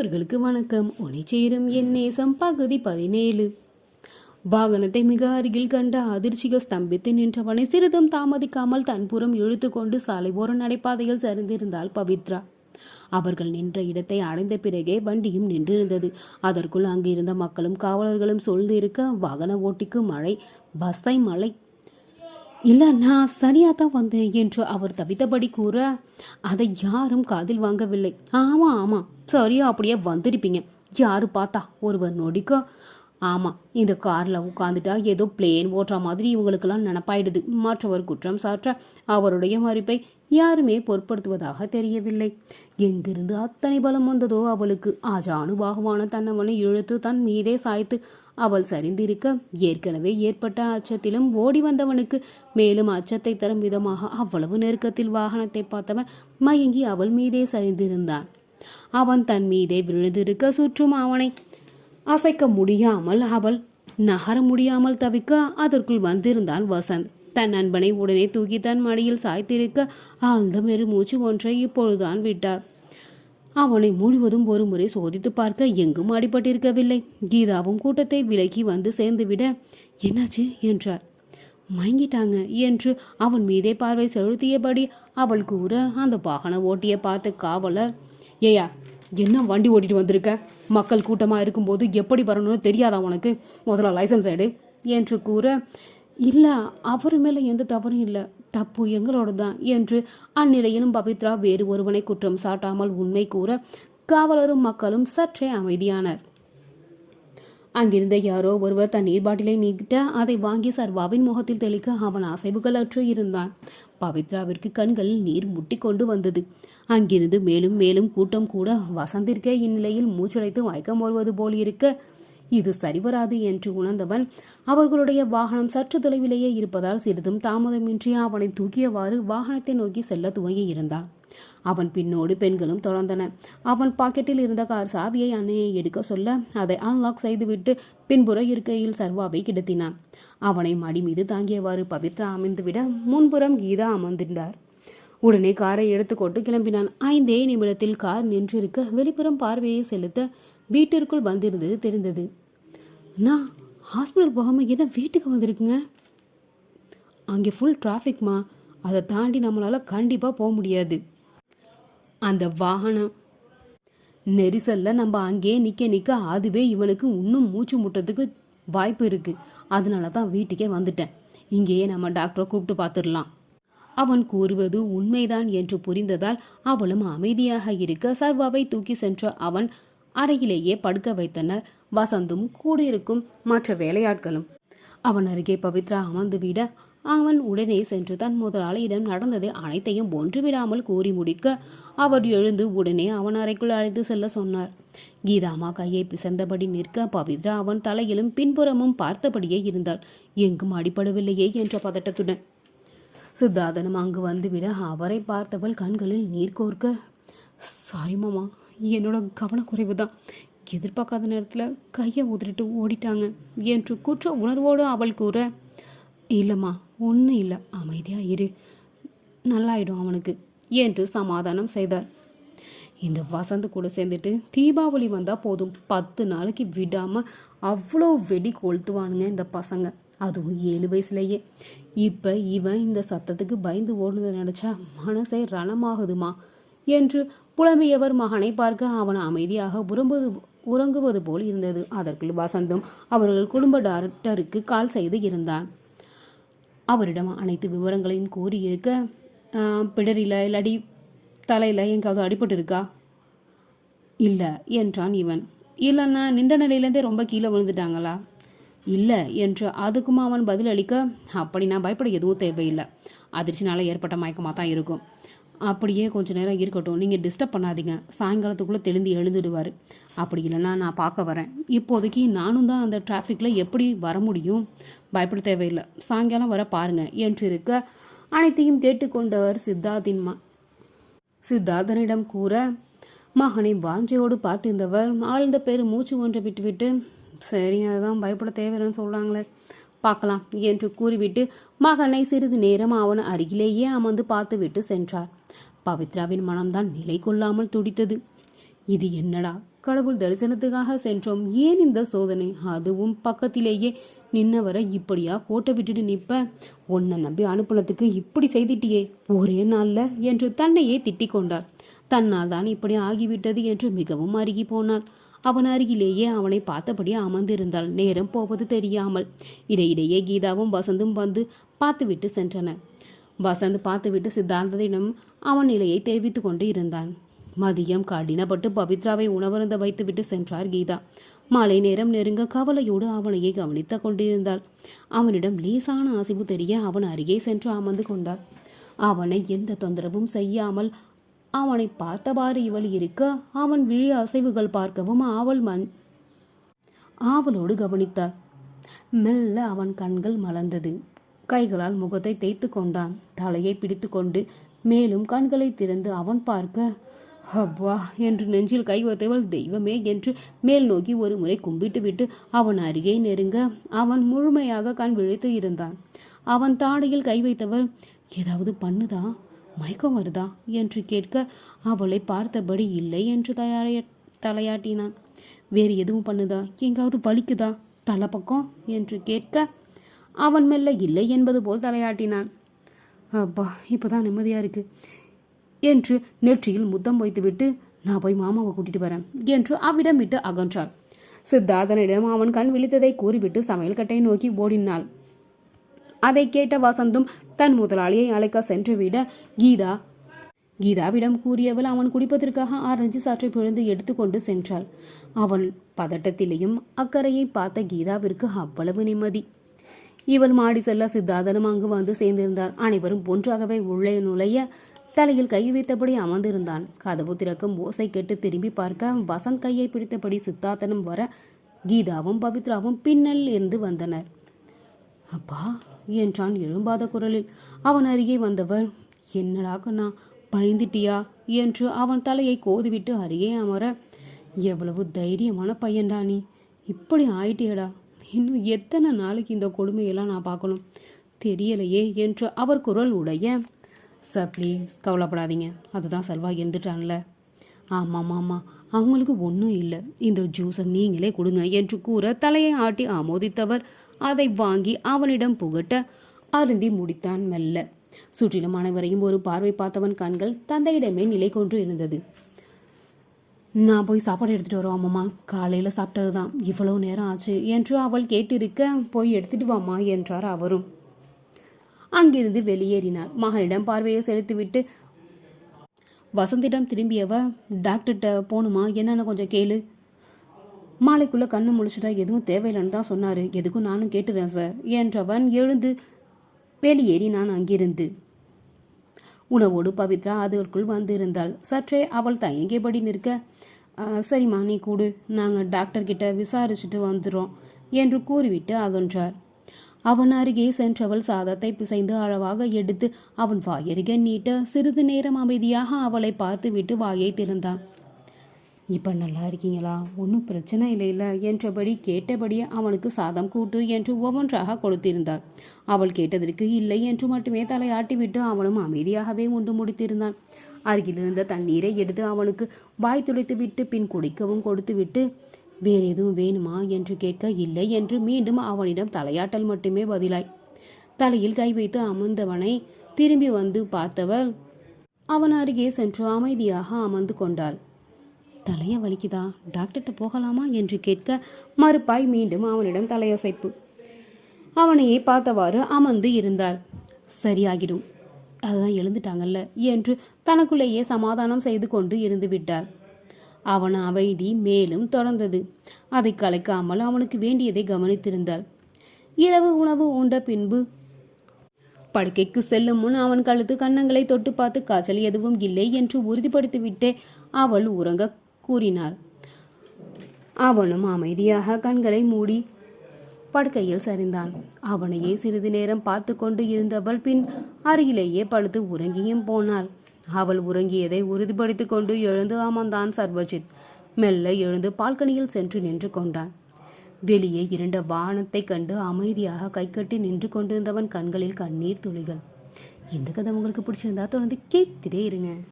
நண்பர்களுக்கு வணக்கம். ஒனிச்சேரும் என் நேசம் பகுதி பதினேழு. வாகனத்தை மிக அருகில் கண்ட அதிர்ச்சிகள் ஸ்தம்பித்து நின்றவனை சிறிதும் தாமதிக்காமல் தன்புறம் இழுத்துக்கொண்டு சாலை ஓர நடைபாதையில் சரிந்திருந்தாள் பவித்ரா. அவர்கள் நின்ற இடத்தை அடைந்த பிறகே வண்டியும் நின்றிருந்தது. அதற்குள் அங்கிருந்த மக்களும் காவலர்களும் சொல்ந்து இருக்க வாகன ஓட்டிக்கு மழை பஸ்ஸை மழை இல்லை நான் சரியாக தான் வந்தேன் என்று அவர் தவித்தபடி கூற அதை யாரும் காதில் வாங்கவில்லை. ஆமாம் ஆமாம் சரியா அப்படியே வந்திருப்பீங்க. யாரு பார்த்தா? ஒருவர் நொடிக்க. ஆமாம் இந்த காரில் உட்காந்துட்டா ஏதோ பிளேன் ஓட்டுற மாதிரி இவங்களுக்கெல்லாம் நினப்பாயிடுது. மற்றவர் குற்றம் சாற்ற அவருடைய மறுப்பை யாருமே பொருட்படுத்துவதாக தெரியவில்லை. எங்கிருந்து அத்தனை பலம் வந்ததோ அவளுக்கு? ஆஜானு பாகுவான தன்னவனை இழுத்து தன் மீதே சாய்த்து அவள் சரிந்திருக்க ஏற்கனவே ஏற்பட்ட அச்சத்திலும் ஓடி வந்தவனுக்கு மேலும் அச்சத்தை தரும் விதமாக அவ்வளவு நெருக்கத்தில் வாகனத்தை பார்த்தவன் மயங்கி அவள் மீதே சரிந்திருந்தான். அவன் தன் மீதே விழுந்திருக்க சுற்றும் அவனை அசைக்க முடியாமல் அவள் நகர முடியாமல் தவிக்க அதற்குள் வந்திருந்தான் வசந்த். தன் நண்பனை உடனே தூக்கி தன் மடியில் சாய்த்திருக்க ஆழ்ந்த பெருமூச்சு ஒன்றை இப்பொழுதுதான் விட்டார். அவனை முழுவதும் ஒரு முறை சோதித்து பார்க்க எங்கும் அடிபட்டிருக்கவில்லை. கீதாவும் கூட்டத்தை விலக்கி வந்து சேர்ந்துவிட என்னாச்சு? என்றார். மயங்கிட்டாங்க என்று அவன் மீதே பார்வை செலுத்தியபடி அவள் கூற அந்த வாகன ஓட்டிய பார்த்த காவலர் ஏயா என்ன வண்டி ஓட்டிட்டு வந்திருக்க? மக்கள் கூட்டமாக இருக்கும்போது எப்படி வரணும்னு தெரியாதா உனக்கு? முதல்ல லைசன்ஸ் எடு என்று கூற இல்லை அவர் மேலே எந்த தவறும் இல்லை. தப்பு எங்களோட தான் என்று அந்நிலையிலும் பவித்ரா வேறு ஒருவனை குற்றம் சாட்டாமல் உண்மை கூற காவலரும் மக்களும் சற்றே அமைதியானர். அங்கிருந்த யாரோ ஒருவர் தன் நீர் பாட்டிலை நீக்கிட்ட அதை வாங்கி சர்வாவின் முகத்தில் தெளிக்க அவன் அசைவுகள் அற்று இருந்தான். பவித்ராவிற்கு கண்களில் நீர் முட்டி கொண்டு வந்தது. அங்கிருந்து மேலும் மேலும் கூட்டம் கூட வசந்திற்கே இந்நிலையில் மூச்சடைத்து மயக்கம் வருவது போல் இருக்க இது சரிவராது என்று உணர்ந்தவன் அவர்களுடைய வாகனம் சற்று தொலைவிலேயே இருப்பதால் சிறிதும் தாமதமின்றி அவனை தூக்கியவாறு வாகனத்தை நோக்கி செல்ல துவங்கி இருந்தான். அவன் பின்னோடு பெண்களும் தொடர்ந்தன. அவன் பாக்கெட்டில் இருந்த கார் சாவியை அன்னையை எடுக்க சொல்ல அதை அன்லாக் செய்துவிட்டு பின்புற இருக்கையில் சர்வாவை கிடத்தினான். அவனை மடி மீது தாங்கியவாறு பவித்ரா அமைந்துவிட முன்புறம் கீதா அமர்ந்திருந்தார். உடனே காரை எடுத்துக்கொண்டு கிளம்பினான். ஐந்தே நிமிடத்தில் கார் நின்றிருக்க வெளிப்புறம் பார்வையை செலுத்த வீட்டிற்குள் வந்திருந்தது தெரிந்தது. நான் ஹாஸ்பிட்டல் போகாமல் என்ன வீட்டுக்கு வந்திருக்குங்க? அங்கே ஃபுல் டிராஃபிக்மா அதை தாண்டி நம்மளால் கண்டிப்பாக போக முடியாது. அந்த வாகனம். நெரிசலில் நம்ம அங்கேயே நிற்க நிற்க அதுவே இவனுக்கு இன்னும் மூச்சு முட்டத்துக்கு வாய்ப்பு இருக்குது அதனால தான் வீட்டுக்கே வந்துட்டேன். இங்கேயே நம்ம டாக்டரை கூப்பிட்டு பார்த்துடலாம். அவன் கூறுவது உண்மைதான் என்று புரிந்ததால் அவளும் அமைதியாக இருக்க சர்வாவை தூக்கி சென்ற அவன் அறையிலேயே படுக்க வைத்தனர். வசந்தும் கூடியிருக்கும் மற்ற வேலையாட்களும். அவன் அருகே பவித்ரா அமர்ந்து விட அவன் உடனே சென்று தன் முதலாளியிடம் நடந்தது அனைத்தையும் ஒன்று விடாமல் கூறி முடிக்க அவர் எழுந்து உடனே அவன் அறைக்குள் அழைத்து செல்ல சொன்னார். கீதாமா கையை பிசந்தபடி நிற்க பவித்ரா அவன் தலையிலும் பின்புறமும் பார்த்தபடியே இருந்தாள். எங்கும் அடிபடவில்லையே என்ற பதட்டத்துடன். சித்தார்த்தனும் அங்கு வந்துவிட அவரை பார்த்தவள் கண்களில் நீர் கோர்க்க சாரி மாமா என்னோட கவனக்குறைவு தான். எதிர்பார்க்காத நேரத்தில் கையை உதறிட்டு ஓடிட்டாங்க என்று குற்ற உணர்வோடு அவள் கூற இல்லைம்மா ஒன்றும் இல்லை. அமைதியாக இரு. நல்லாயிடும் அவனுக்கு என்று சமாதானம் செய்தார். இந்த வசந்த் கூட சேர்ந்துட்டு தீபாவளி வந்தால் போதும். பத்து நாளைக்கு விடாமல் அவ்வளோ வெடி கொளுத்துவானுங்க இந்த பசங்க. அதுவும் ஏழு வயசுலேயே. இப்போ இவன் இந்த சத்தத்துக்கு பயந்து ஓடுனதை நினச்சா மனசே ரணமாகுதுமா. என்று புலம்பியவர் மகனை பார்க்க அவன் அமைதியாக உறம்புவது உறங்குவது போல் இருந்தது. அதற்குள் வசந்தும் அவர்கள் குடும்ப டாக்டருக்கு கால் செய்து இருந்தான். அவரிடம் அனைத்து விவரங்களையும் கூறியிருக்க பிடரில் இல்லாடி தலையில் எங்காவது அடிபட்டு இருக்கா இல்லை என்றான் இவன். இல்லைன்னா நின்ற நிலையிலேருந்தே ரொம்ப கீழே விழுந்துட்டாங்களா? இல்லை என்று அதுக்கும் அவன் பதிலளிக்க அப்படி நான் பயப்பட எதுவும் தேவையில்லை. அதிர்ச்சினால ஏற்பட்ட மயக்கமாக தான் இருக்கும். அப்படியே கொஞ்ச நேரம் இருக்கட்டும். நீங்கள் டிஸ்டர்ப் பண்ணாதீங்க. சாயங்காலத்துக்குள்ளே தெளிந்து எழுந்துடுவார். அப்படி இல்லைன்னா நான் பார்க்க வரேன். இப்போதைக்கு நானும் தான் அந்த டிராஃபிக்கில் எப்படி வர முடியும்? பயப்பட தேவையில்லை. சாயங்காலம் வர பாருங்கள் என்று இருக்க அனைத்தையும் கேட்டுக்கொண்டவர் சித்தார்த்தின் மா சித்தார்த்தனிடம் கூற மகனை வாஞ்சையோடு பார்த்திருந்தவர் ஆழ்ந்த பேர் மூச்சு ஒன்றை விட்டுவிட்டு சரி அதுதான் பயப்பட தேவையில்லைன்னு சொல்கிறாங்களே பார்க்கலாம் என்று கூறிவிட்டு மகனை சிறிது நேரம் அவன் அருகிலேயே அமர்ந்து பார்த்துவிட்டு சென்றார். பவித்ராவின் மனம்தான் நிலை கொள்ளாமல் துடித்தது. இது என்னடா? கடவுள் தரிசனத்துக்காக சென்றோம். ஏன் இந்த சோதனை? அதுவும் பக்கத்திலேயே நின்னவரை இப்படியா கோட்டை விட்டுட்டு நிற்ப உன்னை நம்பி அனுப்புனதுக்கு இப்படி செய்திட்டியே. ஒரே நாள்ல என்று தன்னையே திட்டிக் கொண்டார். தன்னால் தான் இப்படி ஆகிவிட்டது என்று மிகவும் அருகி போனாள் அவன் அருகிலேயே அவனை பார்த்தபடி அமர்ந்திருந்தாள். நேரம் போவது தெரியாமல். இடையிடையே கீதாவும் வசந்தும் வந்து பார்த்துவிட்டு சென்றன. வசந்த் பார்த்துவிட்டு சித்தாந்தத்திடம் அவன் நிலையை தெரிவித்து கொண்டு இருந்தான். மதியம் கடினப்பட்டு பவித்ராவை உணவருந்த வைத்துவிட்டு சென்றார் கீதா. மாலை நேரம் நெருங்க கவலையோடு அவனையே கவனித்து கொண்டிருந்தாள். அவனிடம் லேசான அசைவு தெரிய அவன் அருகே சென்று அமர்ந்து கொண்டாள். அவனை எந்த தொந்தரவும் செய்யாமல் அவனை பார்த்தவாறு இவள் இருக்க அவன் விழி அசைவுகள் பார்க்கவும் அவள் மண் ஆவலோடு கவனித்தாள் மெல்ல அவன் கண்கள் மலர்ந்தது. கைகளால் முகத்தை தேய்த்து கொண்டான். தலையை பிடித்துக்கொண்டு மேலும் கண்களை திறந்து அவன் பார்க்க ஹவ்வா என்று நெஞ்சில் கை வைத்தவள் தெய்வமே என்று மேல் நோக்கி ஒரு முறை கும்பிட்டு விட்டு அவன் அருகே நெருங்க அவன் முழுமையாக கண் விழித்து இருந்தான். அவன் தாடையில் கை வைத்தவள் ஏதாவது பண்ணுதா? மயக்கம் வருதா என்று கேட்க அவளை பார்த்தபடி இல்லை என்று தயாரைய தலையாட்டினான். வேறு எதுவும் பண்ணுதா? எங்காவது பலிக்குதா தலை பக்கம் என்று கேட்க அவன் மெல்ல இல்லை என்பது போல் தலையாட்டினான். அப்பா இப்போதான் நிம்மதியாக இருக்கு என்று நெற்றியில் முத்தம் வைத்துவிட்டு நான் போய் மாமாவை கூட்டிட்டு வரேன் என்று அவ்விடம் விட்டு அகன்றாள் சித்தார்த்தனிடம் அவன் கண் விழித்ததை கூறிவிட்டு சமையல் கட்டையை நோக்கி ஓடினாள். அதை கேட்ட வசந்தும் தன் முதலாளியை அழைக்க சென்றுவிட கீதா கீதாவிடம் கூறியவள் அவன் குடிப்பதற்காக ஆரஞ்சு சாற்றை பிழிந்து எடுத்துக்கொண்டு சென்றாள். அவள் பதட்டத்திலேயும் அக்கறையை பார்த்த கீதாவிற்கு அவ்வளவு நிம்மதி. இவள் மாடி செல்ல சித்தார்த்தனும் அங்கு வந்து சேர்ந்திருந்தார். அனைவரும் ஒன்றாகவே உள்ளே நுழைய தலையில் கை வைத்தபடி அமர்ந்திருந்தான். கதவு திறக்கும் ஓசை கேட்டு திரும்பி பார்க்க வசந்த் கையை பிடித்தபடி சித்தார்த்தனும் வர கீதாவும் பவித்ராவும் பின்னல் இருந்து வந்தனர். அப்பா என்றான் எழும்பாத குரலில். அவன் அருகே வந்தவர். என்னடா கண்ணா பயந்துட்டியா? என்று அவன் தலையை கோதிவிட்டு அருகே அமர. எவ்வளவு தைரியமான பையன்டா நீ. இப்படி ஆயிட்டியடா. இன்னும் எத்தனை நாளைக்கு இந்த கொடுமையெல்லாம் நான் பார்க்கணும்? தெரியலையே என்று அவர் குரல் உடைய. சார் ப்ளீஸ் கவலைப்படாதீங்க. அதுதான் செல்வா இருந்துட்டான்ல ஆமாம் ஆமாம் அவங்களுக்கு ஒன்றும் இல்லை. இந்த ஜூஸை நீங்களே கொடுங்க என்று கூற தலையை ஆட்டி ஆமோதித்தவர். அதை வாங்கி அவனிடம் புகட்ட அருந்தி முடித்தான் மெல்ல. சுற்றிலும் அனைவரையும் ஒரு பார்வை பார்த்தவன் கண்கள் தந்தையிடமே நிலை கொண்டு இருந்தது. நான் போய் சாப்பாடு எடுத்துட்டு வரோம் அம்மா காலையில் சாப்பிட்டது தான் இவ்வளவு நேரம் ஆச்சு என்று அவள் கேட்டிருக்க போய் எடுத்துட்டு வாமா என்றார் அவரும். அங்கிருந்து வெளியேறினார். மகனிடம் பார்வையை செலுத்திவிட்டு வசந்திடம் திரும்பியவ டாக்டர்கிட்ட போகணுமா என்னென்ன கொஞ்சம் கேளு மாலைக்குள்ளே கண்ணு முழிச்சிட்டா எதுவும் தேவையில்லைன்னு தான் சொன்னார். எதுக்கும் நானும் கேட்டுறேன் சார். என்றவன் எழுந்து வெளியேறினான் அங்கிருந்து. உணவோடு பவித்ரா அதற்குள் வந்திருந்தாள். சற்றே அவள் தயங்கியபடி நிற்க சரிம்மா நீ கூடு. நாங்கள் டாக்டர்கிட்ட விசாரிச்சுட்டு வந்துடுறோம் என்று கூறிவிட்டு அகன்றார். அவன் அருகே சென்றவள் சாதத்தை பிசைந்து அளவாக எடுத்து அவன் வாயருகே நீட்ட சிறிது நேரம் அமைதியாக அவளை பார்த்துவிட்டு வாயை திறந்தான். இப்போ நல்லா இருக்கீங்களா? ஒன்றும் பிரச்சனை இல்லைல்ல என்றபடி கேட்டபடியே அவனுக்கு சாதம் கூட்டு என்று ஒவ்வொன்றாக கொடுத்திருந்தாள். அவள் கேட்டதற்கு இல்லை என்று மட்டுமே தலையாட்டிவிட்டு அவனும் அமைதியாகவே உண்டு முடித்திருந்தான். அருகிலிருந்த தண்ணீரை எடுத்து அவனுக்கு வாய் துடைத்துவிட்டு பின் குடிக்கவும் கொடுத்துவிட்டு வேறு எதுவும் வேணுமா? என்று கேட்க இல்லை என்று மீண்டும் அவனிடம் தலையாட்டல் மட்டுமே பதிலாய். தலையில் கை வைத்து அமர்ந்தவனை திரும்பி வந்து பார்த்தவள் அவன் அருகே சென்று அமைதியாக அமர்ந்து கொண்டாள். தலைய வலிக்குதா? டாக்டர்கிட்ட போகலாமா? என்று கேட்க மறுப்பாய் மீண்டும் அவனிடம் தலையசைப்பு. அவனையே பார்த்தவாறு அமர்ந்து இருந்தார். சரியாகிடும். அதுதான் எழுந்துட்டாங்கல்ல? என்று தனக்குள்ளேயே சமாதானம் செய்து கொண்டு இருந்து விட்டார். அவன் அமைதி மேலும் தொடர்ந்தது. அதை கலைக்காமல் அவனுக்கு வேண்டியதை கவனித்திருந்தாள் இரவு உணவு உண்ட பின்பு படுக்கைக்கு செல்லும் முன் அவன் கழுத்து கன்னங்களை தொட்டு பார்த்து காய்ச்சல் எதுவும் இல்லை என்று உறுதிப்படுத்திவிட்டே அவள் உறங்க கூறினார் அவனும் அமைதியாக கண்களை மூடி படுக்கையில் சரிந்தான் அவனையே சிறிது நேரம் பார்த்து கொண்டு இருந்தவள் பின் அருகிலேயே படுத்து உறங்கியும் போனாள். அவள் உறங்கியதை உறுதிப்படுத்தி கொண்டு எழுந்து அமர்ந்தான் சர்வஜித். மெல்ல எழுந்து பால்கனியில் சென்று நின்று கொண்டான். வெளியே இருண்ட வானத்தைக் கண்டு அமைதியாக கைக்கட்டி நின்று கொண்டிருந்தவன் கண்களில் கண்ணீர் துளிகள். இந்த கதை உங்களுக்கு பிடிச்சிருந்தா தொடர்ந்து கேட்டுட்டே இருங்க.